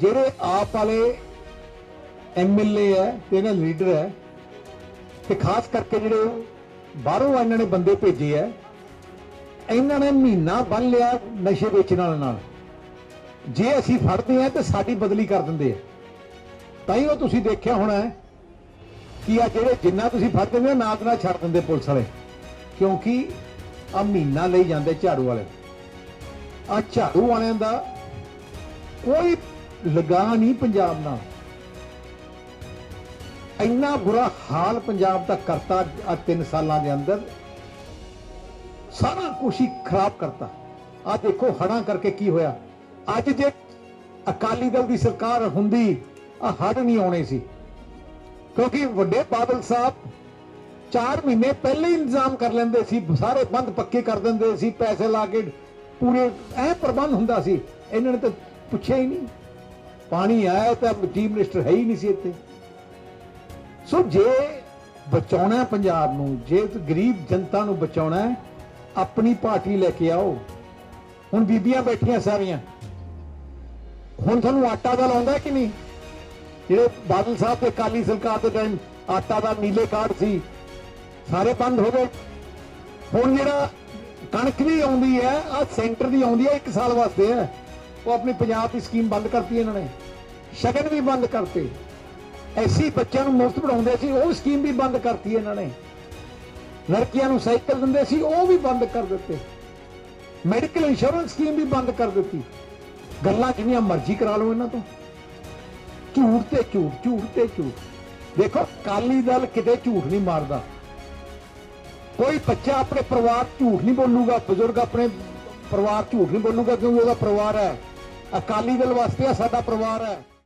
ਜਿਹੜੇ ਆਪ ਵਾਲੇ ਐਮਐਲਏ ਹੈ ਤੇ ਇਹਨਾਂ ਲੀਡਰ ਹੈ ਤੇ ਖਾਸ ਕਰਕੇ ਜਿਹੜੇ ਬਾਹਰੋਂ ਇਹਨਾਂ ਨੇ ਬੰਦੇ ਭੇਜੇ ਹੈ, ਇਹਨਾਂ ਨੇ ਮਹੀਨਾ ਬੰਨ ਲਿਆ ਨਸ਼ੇ ਵੇਚਣ ਵਾਲਿਆਂ ਨਾਲ। ਜੇ ਅਸੀਂ ਫੜਦੇ ਆ ਤੇ ਸਾਡੀ ਬਦਲੀ ਕਰ ਦਿੰਦੇ ਆ। ਤਾਂ ਹੀ ਉਹ ਤੁਸੀਂ ਦੇਖਿਆ ਹੋਣਾ ਕਿ ਆ ਜਿਹੜੇ ਜਿੰਨਾ ਤੁਸੀਂ ਫੜ ਦਿੰਦੇ ਹੋ ਨਾਲ ਦੀ ਛੱਡ ਦਿੰਦੇ ਪੁਲਿਸ ਵਾਲੇ। ਕਿਉਂਕਿ ਆ ਮਹੀਨਾ ਲਈ ਜਾਂਦੇ ਝਾੜੂ ਵਾਲੇ। ਆ ਝਾੜੂ ਵਾਲਿਆਂ ਦਾ ਕੋਈ ਲਗਾ ਨਹੀਂ ਪੰਜਾਬ ਨਾਲ। ਇੰਨਾ ਬੁਰਾ ਹਾਲ ਪੰਜਾਬ ਦਾ ਕਰਤਾ ਆ 3 ਸਾਲਾਂ ਦੇ ਅੰਦਰ। ਸਾਰਾ ਕੁਛ ਹੀ ਖਰਾਬ ਕਰਤਾ। ਆ ਦੇਖੋ ਹੜਾਂ ਕਰਕੇ ਕੀ ਹੋਇਆ। ਅੱਜ ਜੇ ਅਕਾਲੀ ਦਲ ਦੀ ਸਰਕਾਰ ਹੁੰਦੀ ਆ ਹੜ ਨਹੀਂ ਆਉਣੇ ਸੀ। ਕਿਉਂਕਿ ਵੱਡੇ ਬਾਦਲ ਸਾਹਿਬ 4 ਮਹੀਨੇ ਪਹਿਲੇ ਹੀ ਇੰਤਜ਼ਾਮ ਕਰ ਲੈਂਦੇ ਸੀ, ਸਾਰੇ ਬੰਦ ਪੱਕੇ ਕਰ ਦਿੰਦੇ ਸੀ, ਪੈਸੇ ਲਾ ਕੇ ਪੂਰੇ ਐ ਪ੍ਰਬੰਧ ਹੁੰਦਾ ਸੀ। ਇਹਨਾਂ ਨੇ ਤਾਂ ਪੁੱਛਿਆ ਹੀ ਨਹੀਂ। ਪਾਣੀ ਆਇਆ ਤਾਂ ਚੀਫ ਮਿਨਿਸਟਰ ਹੈ ਹੀ ਨਹੀਂ ਸੀ ਇੱਥੇ। ਸੋ ਜੇ ਬਚਾਉਣਾ ਪੰਜਾਬ ਨੂੰ, ਜੇ ਗਰੀਬ ਜਨਤਾ ਨੂੰ ਬਚਾਉਣਾ ਹੈ, ਆਪਣੀ ਪਾਰਟੀ ਲੈ ਕੇ ਆਓ। ਹੁਣ ਬੀਬੀਆਂ ਬੈਠੀਆਂ ਸਾਰੀਆਂ। ਹੁਣ ਤੁਹਾਨੂੰ ਆਟਾ ਦਾ ਲਾਉਂਦਾ ਕਿ ਨਹੀਂ? ਜਿਹੜੇ ਬਾਦਲ ਸਾਹਿਬ ਤੇ ਕਾਲੀ ਸਰਕਾਰ ਦੇ ਟਾਈਮ ਆਟਾ ਦਾ ਨੀਲੇ ਕਾਰਡ ਸੀ, ਸਾਰੇ ਬੰਦ ਹੋ ਗਏ। ਹੁਣ ਜਿਹੜਾ ਕਣਕ ਵੀ ਆਉਂਦੀ ਹੈ ਆ ਸੈਂਟਰ ਦੀ ਆਉਂਦੀ ਹੈ 1 ਸਾਲ ਵਾਸਤੇ ਹੈ। ਉਹ ਆਪਣੀ ਪੰਜਾਬ ਦੀ ਸਕੀਮ ਬੰਦ ਕਰਤੀ ਇਹਨਾਂ ਨੇ। ਸ਼ਗਨ ਵੀ ਬੰਦ ਕਰਤੇ। ਐਸੀ ਬੱਚਿਆਂ ਨੂੰ ਮੁਫਤ ਪੜਾਉਂਦੇ ਸੀ, ਉਹ ਸਕੀਮ ਵੀ ਬੰਦ ਕਰਤੀ ਇਹਨਾਂ ਨੇ। ਲੜਕੀਆਂ ਨੂੰ ਸਾਈਕਲ ਦਿੰਦੇ ਸੀ, ਉਹ ਵੀ ਬੰਦ ਕਰ ਦਿੱਤੇ। ਮੈਡੀਕਲ ਇੰਸ਼ੋਰੈਂਸ ਸਕੀਮ ਵੀ ਬੰਦ ਕਰ ਦਿੱਤੀ। ਗੱਲਾਂ ਜਿੰਨੀਆਂ ਮਰਜ਼ੀ ਕਰਾ ਲਓ ਇਹਨਾਂ ਤੋਂ। ਝੂਠ ਤੇ ਝੂਠ ਝੂਠ ਤੇ ਝੂਠ। ਦੇਖੋ ਕਾਲੀ ਦਲ ਕਿਤੇ ਝੂਠ ਨਹੀਂ ਮਾਰਦਾ। ਕੋਈ ਬੱਚਾ ਆਪਣੇ ਪਰਿਵਾਰ ਝੂਠ ਨਹੀਂ ਬੋਲੂਗਾ, ਬਜ਼ੁਰਗ ਆਪਣੇ ਪਰਿਵਾਰ ਝੂਠ ਨਹੀਂ ਬੋਲੂਗਾ ਕਿਉਂਕਿ ਉਹਦਾ ਪਰਿਵਾਰ ਹੈ। ਅਕਾਲੀ ਦਲ ਵਾਸਤੇ ਆ, ਸਾਡਾ ਪਰਿਵਾਰ ਹੈ।